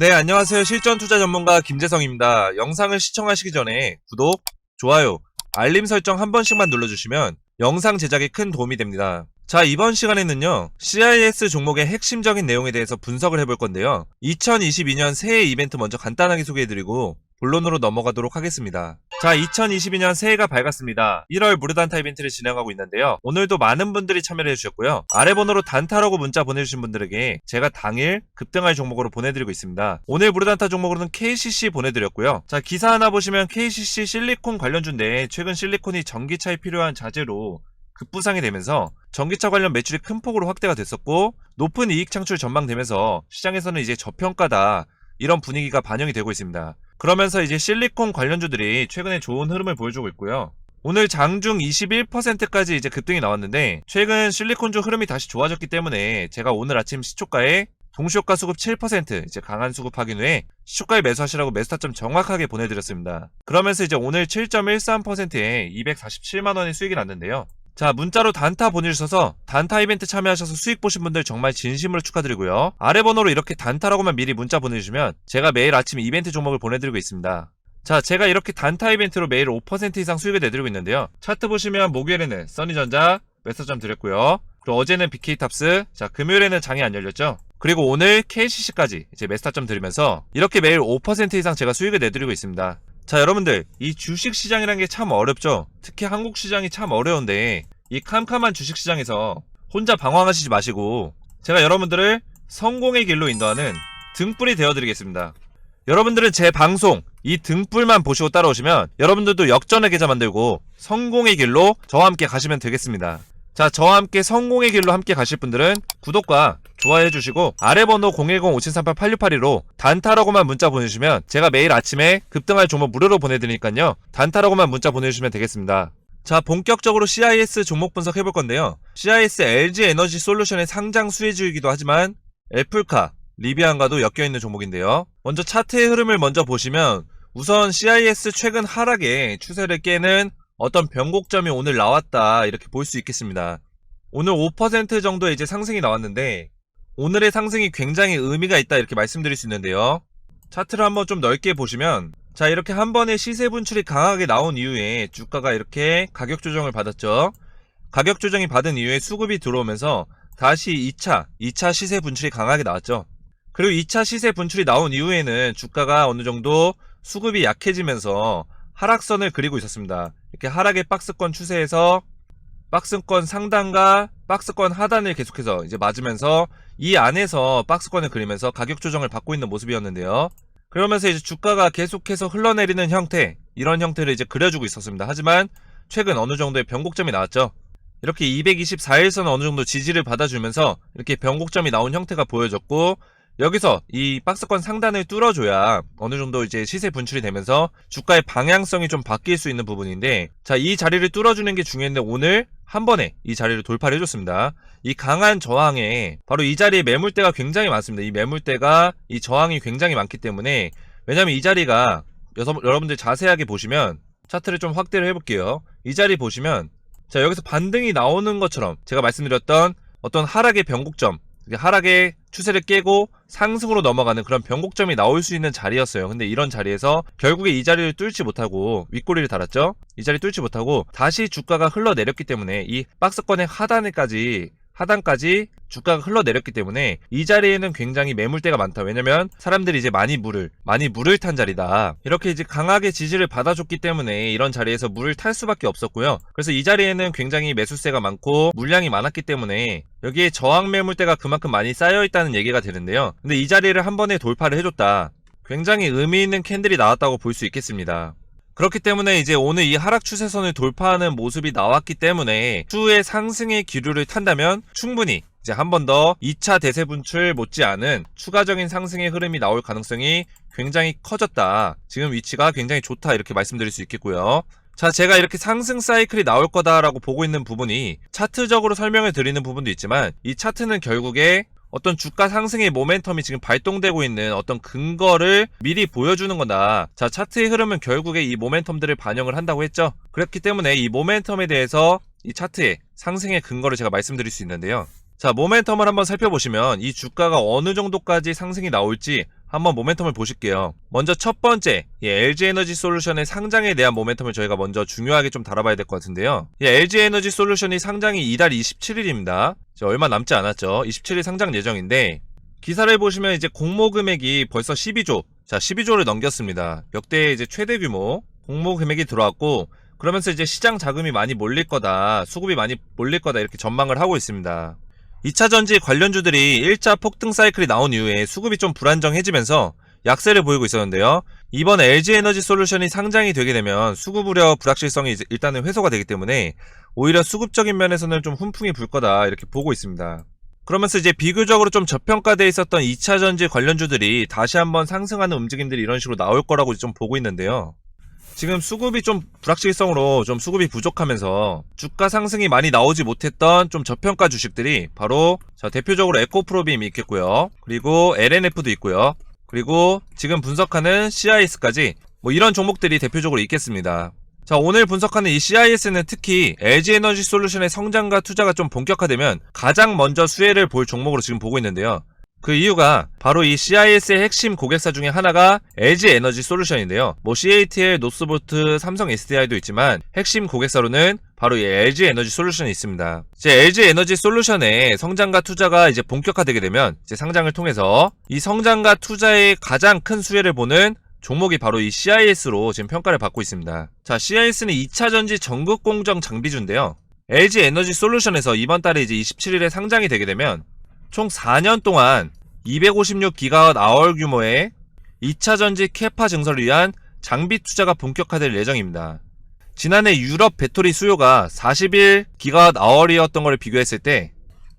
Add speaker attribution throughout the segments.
Speaker 1: 네, 안녕하세요. 실전 투자 전문가 김재성입니다. 영상을 시청하시기 전에 구독, 좋아요, 알림 설정 한 번씩만 눌러주시면 영상 제작에 큰 도움이 됩니다. 자, 이번 시간에는요, CIS 종목의 핵심적인 내용에 대해서 분석을 해볼 건데요. 2022년 새해 이벤트 먼저 간단하게 소개해드리고, 본론으로 넘어가도록 하겠습니다. 자, 2022년 새해가 밝았습니다. 1월 무료 단타 이벤트를 진행하고 있는데요. 오늘도 많은 분들이 참여를 해주셨고요. 아래 번호로 단타라고 문자 보내주신 분들에게 제가 당일 급등할 종목으로 보내드리고 있습니다. 오늘 무료 단타 종목으로는 KCC 보내드렸고요. 자, 기사 하나 보시면 KCC 실리콘 관련주인데 최근 실리콘이 전기차에 필요한 자재로 급부상이 되면서 전기차 관련 매출이 큰 폭으로 확대가 됐었고 높은 이익 창출 전망되면서 시장에서는 이제 저평가다 이런 분위기가 반영이 되고 있습니다. 그러면서 이제 실리콘 관련주들이 최근에 좋은 흐름을 보여주고 있고요. 오늘 장중 21%까지 이제 급등이 나왔는데 최근 실리콘주 흐름이 다시 좋아졌기 때문에 제가 오늘 아침 시초가에 동시효과 수급 7% 이제 강한 수급 확인 후에 시초가에 매수하시라고 매수타점 정확하게 보내드렸습니다. 그러면서 이제 오늘 7.13%에 247만 원의 수익이 났는데요. 자, 문자로 단타 보내주셔서 단타 이벤트 참여하셔서 수익 보신 분들 정말 진심으로 축하드리고요. 아래 번호로 이렇게 단타라고만 미리 문자 보내주시면 제가 매일 아침 이벤트 종목을 보내드리고 있습니다. 자, 제가 이렇게 단타 이벤트로 매일 5% 이상 수익을 내드리고 있는데요. 차트 보시면 목요일에는 써니전자 매수점 드렸고요. 그리고 어제는 BK탑스, 자, 금요일에는 장이 안 열렸죠? 그리고 오늘 KCC까지 이제 매스타점 드리면서 이렇게 매일 5% 이상 제가 수익을 내드리고 있습니다. 자, 여러분들, 이 주식 시장이라는 게참 어렵죠? 특히 한국 시장이 참 어려운데, 이 캄캄한 주식 시장에서 혼자 방황하시지 마시고, 제가 여러분들을 성공의 길로 인도하는 등불이 되어드리겠습니다. 여러분들은 제 방송, 이 등불만 보시고 따라오시면, 여러분들도 역전의 계좌 만들고, 성공의 길로 저와 함께 가시면 되겠습니다. 자, 저와 함께 성공의 길로 함께 가실 분들은 구독과 좋아해 주시고 아래 번호 010-5738-8682로 단타라고만 문자 보내주시면 제가 매일 아침에 급등할 종목 무료로 보내드리니까요. 단타라고만 문자 보내주시면 되겠습니다. 자, 본격적으로 CIS 종목 분석 해 볼 건데요. CIS LG 에너지 솔루션의 상장 수혜주이기도 하지만 애플카, 리비안과도 엮여 있는 종목인데요. 먼저 차트의 흐름을 먼저 보시면 우선 CIS 최근 하락에 추세를 깨는 어떤 변곡점이 오늘 나왔다 이렇게 볼 수 있겠습니다. 오늘 5% 정도의 이제 상승이 나왔는데 오늘의 상승이 굉장히 의미가 있다 이렇게 말씀드릴 수 있는데요. 차트를 한번 좀 넓게 보시면 자 이렇게 한 번에 시세 분출이 강하게 나온 이후에 주가가 이렇게 가격 조정을 받았죠. 가격 조정이 받은 이후에 수급이 들어오면서 다시 2차, 2차 시세 분출이 강하게 나왔죠. 그리고 2차 시세 분출이 나온 이후에는 주가가 어느 정도 수급이 약해지면서 하락선을 그리고 있었습니다. 이렇게 하락의 박스권 추세에서 박스권 상단과 박스권 하단을 계속해서 이제 맞으면서 이 안에서 박스권을 그리면서 가격 조정을 받고 있는 모습이었는데요. 그러면서 이제 주가가 계속해서 흘러내리는 형태, 이런 형태를 이제 그려주고 있었습니다. 하지만 최근 어느 정도의 변곡점이 나왔죠. 이렇게 224일선 어느 정도 지지를 받아주면서 이렇게 변곡점이 나온 형태가 보여졌고 여기서 이 박스권 상단을 뚫어줘야 어느 정도 이제 시세 분출이 되면서 주가의 방향성이 좀 바뀔 수 있는 부분인데 자 이 자리를 뚫어주는 게 중요한데 오늘 한 번에 이 자리를 돌파를 해줬습니다. 이 강한 저항에 바로 이 자리에 매물대가 굉장히 많습니다. 이 매물대가 이 저항이 굉장히 많기 때문에 왜냐면 이 자리가 여러분들 자세하게 보시면 차트를 좀 확대를 해볼게요. 이 자리 보시면 자 여기서 반등이 나오는 것처럼 제가 말씀드렸던 어떤 하락의 변곡점 하락의 추세를 깨고 상승으로 넘어가는 그런 변곡점이 나올 수 있는 자리였어요. 근데 이런 자리에서 결국에 이 자리를 뚫지 못하고 윗꼬리를 달았죠. 이 자리 뚫지 못하고 다시 주가가 흘러내렸기 때문에 이 박스권의 하단에까지 하단까지 주가가 흘러내렸기 때문에 이 자리에는 굉장히 매물대가 많다. 왜냐면 사람들이 이제 많이 물을 많이 물을 탄 자리다. 이렇게 이제 강하게 지지를 받아줬기 때문에 이런 자리에서 물을 탈 수밖에 없었고요. 그래서 이 자리에는 굉장히 매수세가 많고 물량이 많았기 때문에 여기에 저항 매물대가 그만큼 많이 쌓여 있다는 얘기가 되는데요. 근데 이 자리를 한 번에 돌파를 해줬다. 굉장히 의미 있는 캔들이 나왔다고 볼 수 있겠습니다. 그렇기 때문에 이제 오늘 이 하락 추세선을 돌파하는 모습이 나왔기 때문에 추후의 상승의 기류를 탄다면 충분히 이제 한 번 더 2차 대세 분출 못지않은 추가적인 상승의 흐름이 나올 가능성이 굉장히 커졌다. 지금 위치가 굉장히 좋다 이렇게 말씀드릴 수 있겠고요. 자, 제가 이렇게 상승 사이클이 나올 거다라고 보고 있는 부분이 차트적으로 설명을 드리는 부분도 있지만 이 차트는 결국에 어떤 주가 상승의 모멘텀이 지금 발동되고 있는 어떤 근거를 미리 보여주는 거다. 자, 차트의 흐름은 결국에 이 모멘텀들을 반영을 한다고 했죠. 그렇기 때문에 이 모멘텀에 대해서 이 차트의 상승의 근거를 제가 말씀드릴 수 있는데요. 자, 모멘텀을 한번 살펴보시면 이 주가가 어느 정도까지 상승이 나올지 한번 모멘텀을 보실게요. 먼저 첫 번째, 이 LG 에너지 솔루션의 상장에 대한 모멘텀을 저희가 먼저 중요하게 좀 다뤄봐야 될 것 같은데요. 이 LG 에너지 솔루션이 상장이 이달 27일입니다. 얼마 남지 않았죠. 27일 상장 예정인데 기사를 보시면 이제 공모 금액이 벌써 12조, 자 12조를 넘겼습니다. 역대 이제 최대 규모 공모 금액이 들어왔고 그러면서 이제 시장 자금이 많이 몰릴 거다, 수급이 많이 몰릴 거다 이렇게 전망을 하고 있습니다. 2차 전지 관련주들이 1차 폭등 사이클이 나온 이후에 수급이 좀 불안정해지면서 약세를 보이고 있었는데요. 이번 LG 에너지 솔루션이 상장이 되게 되면 수급 우려 불확실성이 일단은 회소가 되기 때문에 오히려 수급적인 면에서는 좀 훈풍이 불 거다 이렇게 보고 있습니다. 그러면서 이제 비교적으로 좀 저평가돼 있었던 2차 전지 관련주들이 다시 한번 상승하는 움직임들이 이런 식으로 나올 거라고 좀 보고 있는데요. 지금 수급이 좀 불확실성으로 좀 수급이 부족하면서 주가 상승이 많이 나오지 못했던 좀 저평가 주식들이 바로 자 대표적으로 에코프로빔이 있겠고요. 그리고 LNF도 있고요. 그리고 지금 분석하는 CIS까지 뭐 이런 종목들이 대표적으로 있겠습니다. 자, 오늘 분석하는 이 CIS는 특히 LG 에너지 솔루션의 성장과 투자가 좀 본격화되면 가장 먼저 수혜를 볼 종목으로 지금 보고 있는데요. 그 이유가 바로 이 CIS의 핵심 고객사 중에 하나가 LG 에너지 솔루션인데요. 뭐 CATL, 노스보트, 삼성 SDI도 있지만 핵심 고객사로는 바로 이 LG 에너지 솔루션이 있습니다. 이제 LG 에너지 솔루션의 성장과 투자가 이제 본격화되게 되면 이제 상장을 통해서 이 성장과 투자의 가장 큰 수혜를 보는 종목이 바로 이 CIS로 지금 평가를 받고 있습니다. 자, CIS는 2차 전지 전국 공정 장비주인데요. LG 에너지 솔루션에서 이번 달에 이제 27일에 상장이 되게 되면 총 4년 동안 256기가와트 아월 규모의 2차 전지 캐파 증설을 위한 장비 투자가 본격화될 예정입니다. 지난해 유럽 배터리 수요가 41기가와트 아월이었던 걸 비교했을 때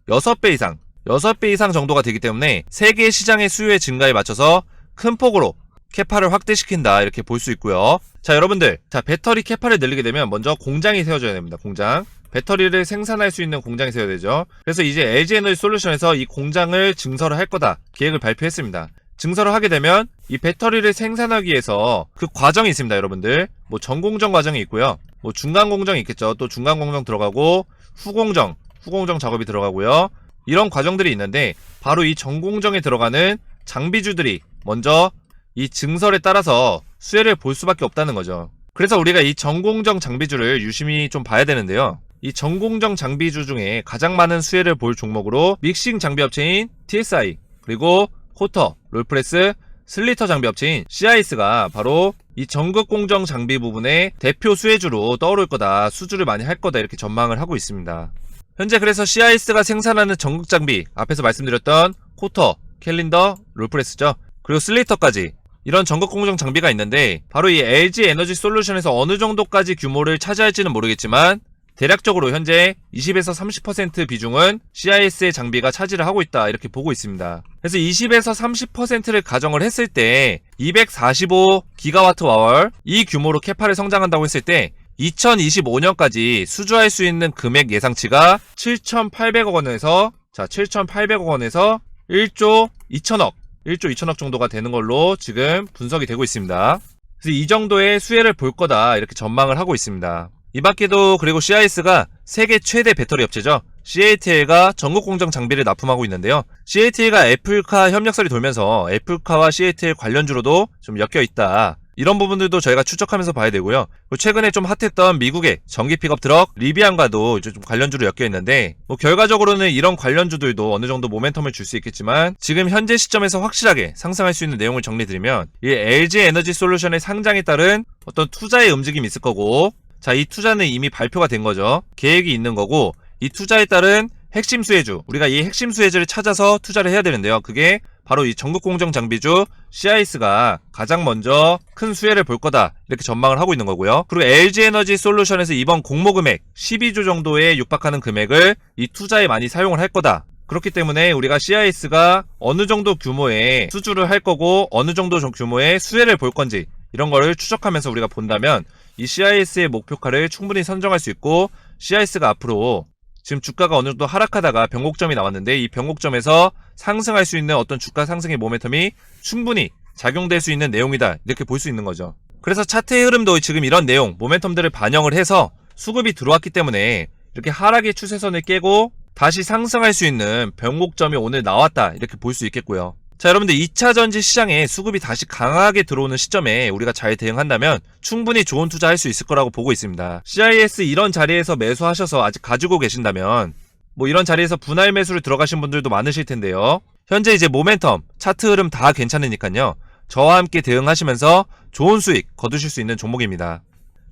Speaker 1: 6배 이상, 6배 이상 정도가 되기 때문에 세계 시장의 수요의 증가에 맞춰서 큰 폭으로 캐파를 확대시킨다 이렇게 볼 수 있고요. 자 여러분들 자 배터리 캐파를 늘리게 되면 먼저 공장이 세워져야 됩니다. 공장 배터리를 생산할 수 있는 공장이 세워야 되죠. 그래서 이제 LG 에너지 솔루션에서 이 공장을 증설을 할 거다 계획을 발표했습니다. 증설을 하게 되면 이 배터리를 생산하기 위해서 그 과정이 있습니다, 여러분들. 뭐 전공정 과정이 있고요. 뭐 중간 공정이 있겠죠. 또 중간 공정 들어가고 후공정, 후공정 작업이 들어가고요. 이런 과정들이 있는데 바로 이 전공정에 들어가는 장비주들이 먼저 이 증설에 따라서 수혜를 볼 수밖에 없다는 거죠. 그래서 우리가 이 전공정 장비주를 유심히 좀 봐야 되는데요. 이 전공정 장비주 중에 가장 많은 수혜를 볼 종목으로 믹싱 장비 업체인 TSI 그리고 코터, 롤프레스, 슬리터 장비 업체인 CIS가 바로 이 전극 공정 장비 부분의 대표 수혜주로 떠오를 거다, 수주를 많이 할 거다 이렇게 전망을 하고 있습니다. 현재 그래서 CIS가 생산하는 전극 장비 앞에서 말씀드렸던 코터, 캘린더, 롤프레스죠. 그리고 슬리터까지 이런 전극 공정 장비가 있는데 바로 이 LG 에너지 솔루션에서 어느 정도까지 규모를 차지할지는 모르겠지만 대략적으로 현재 20에서 30% 비중은 CIS의 장비가 차지를 하고 있다 이렇게 보고 있습니다. 그래서 20에서 30%를 가정을 했을 때 245 기가와트 이 규모로 캐파를 성장한다고 했을 때 2025년까지 수주할 수 있는 금액 예상치가 7,800억 원에서 자 7,800억 원에서 1조 2천억 1조 2천억 정도가 되는 걸로 지금 분석이 되고 있습니다. 그래서 이 정도의 수혜를 볼 거다 이렇게 전망을 하고 있습니다. 이 밖에도 그리고 CIS가 세계 최대 배터리 업체죠. CATL가 전국 공정 장비를 납품하고 있는데요. CATL가 애플카 협력설이 돌면서 애플카와 CATL 관련주로도 좀 엮여 있다. 이런 부분들도 저희가 추적하면서 봐야 되고요. 최근에 좀 핫했던 미국의 전기 픽업 트럭 리비안과도 좀 관련주로 엮여 있는데 뭐 결과적으로는 이런 관련주들도 어느 정도 모멘텀을 줄 수 있겠지만 지금 현재 시점에서 확실하게 상승할 수 있는 내용을 정리드리면 이 LG 에너지 솔루션의 상장에 따른 어떤 투자의 움직임이 있을 거고 자, 이 투자는 이미 발표가 된 거죠. 계획이 있는 거고 이 투자에 따른 핵심 수혜주, 우리가 이 핵심 수혜주를 찾아서 투자를 해야 되는데요. 그게 바로 이 전국 공정 장비주 CIS가 가장 먼저 큰 수혜를 볼 거다. 이렇게 전망을 하고 있는 거고요. 그리고 LG 에너지 솔루션에서 이번 공모 금액 12조 정도에 육박하는 금액을 이 투자에 많이 사용을 할 거다. 그렇기 때문에 우리가 CIS가 어느 정도 규모의 수주를 할 거고 어느 정도 규모의 수혜를 볼 건지 이런 거를 추적하면서 우리가 본다면 이 CIS의 목표가를 충분히 선정할 수 있고 CIS가 앞으로 지금 주가가 어느 정도 하락하다가 변곡점이 나왔는데 이 변곡점에서 상승할 수 있는 어떤 주가 상승의 모멘텀이 충분히 작용될 수 있는 내용이다 이렇게 볼 수 있는 거죠. 그래서 차트의 흐름도 지금 이런 내용 모멘텀들을 반영을 해서 수급이 들어왔기 때문에 이렇게 하락의 추세선을 깨고 다시 상승할 수 있는 변곡점이 오늘 나왔다 이렇게 볼 수 있겠고요. 자, 여러분들 2차 전지 시장에 수급이 다시 강하게 들어오는 시점에 우리가 잘 대응한다면 충분히 좋은 투자할 수 있을 거라고 보고 있습니다. CIS 이런 자리에서 매수하셔서 아직 가지고 계신다면 뭐 이런 자리에서 분할 매수를 들어가신 분들도 많으실 텐데요. 현재 이제 모멘텀, 차트 흐름 다 괜찮으니까요. 저와 함께 대응하시면서 좋은 수익 거두실 수 있는 종목입니다.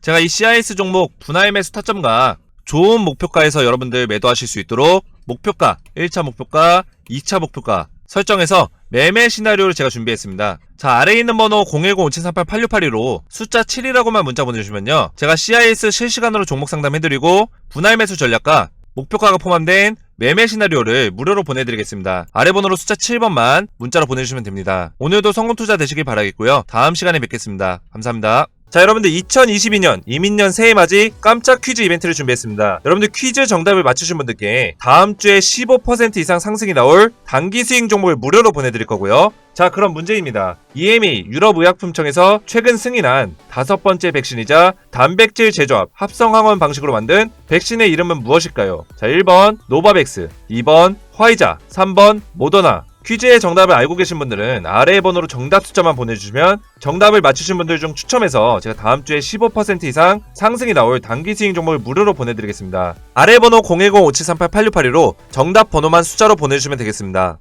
Speaker 1: 제가 이 CIS 종목 분할 매수 타점과 좋은 목표가에서 여러분들 매도하실 수 있도록 목표가, 1차 목표가, 2차 목표가 설정해서 매매 시나리오를 제가 준비했습니다. 자, 아래에 있는 번호 010-5738-8682로 숫자 7이라고만 문자 보내주시면요. 제가 CIS 실시간으로 종목 상담해드리고 분할 매수 전략과 목표가가 포함된 매매 시나리오를 무료로 보내드리겠습니다. 아래 번호로 숫자 7번만 문자로 보내주시면 됩니다. 오늘도 성공 투자 되시길 바라겠고요. 다음 시간에 뵙겠습니다. 감사합니다. 자 여러분들 2022년 이민년 새해 맞이 깜짝 퀴즈 이벤트를 준비했습니다. 여러분들 퀴즈 정답을 맞추신 분들께 다음 주에 15% 이상 상승이 나올 단기 수익 종목을 무료로 보내드릴 거고요. 자 그럼 문제입니다. EMA 유럽의약품청에서 최근 승인한 다섯 번째 백신이자 단백질 제조합 합성 항원 방식으로 만든 백신의 이름은 무엇일까요? 자 1번 노바백스 2번 화이자 3번 모더나 퀴즈의 정답을 알고 계신 분들은 아래의 번호로 정답 숫자만 보내주시면 정답을 맞추신 분들 중 추첨해서 제가 다음 주에 15% 이상 상승이 나올 단기 수익 종목을 무료로 보내드리겠습니다. 아래 번호 010-5738-8682로 정답 번호만 숫자로 보내주시면 되겠습니다.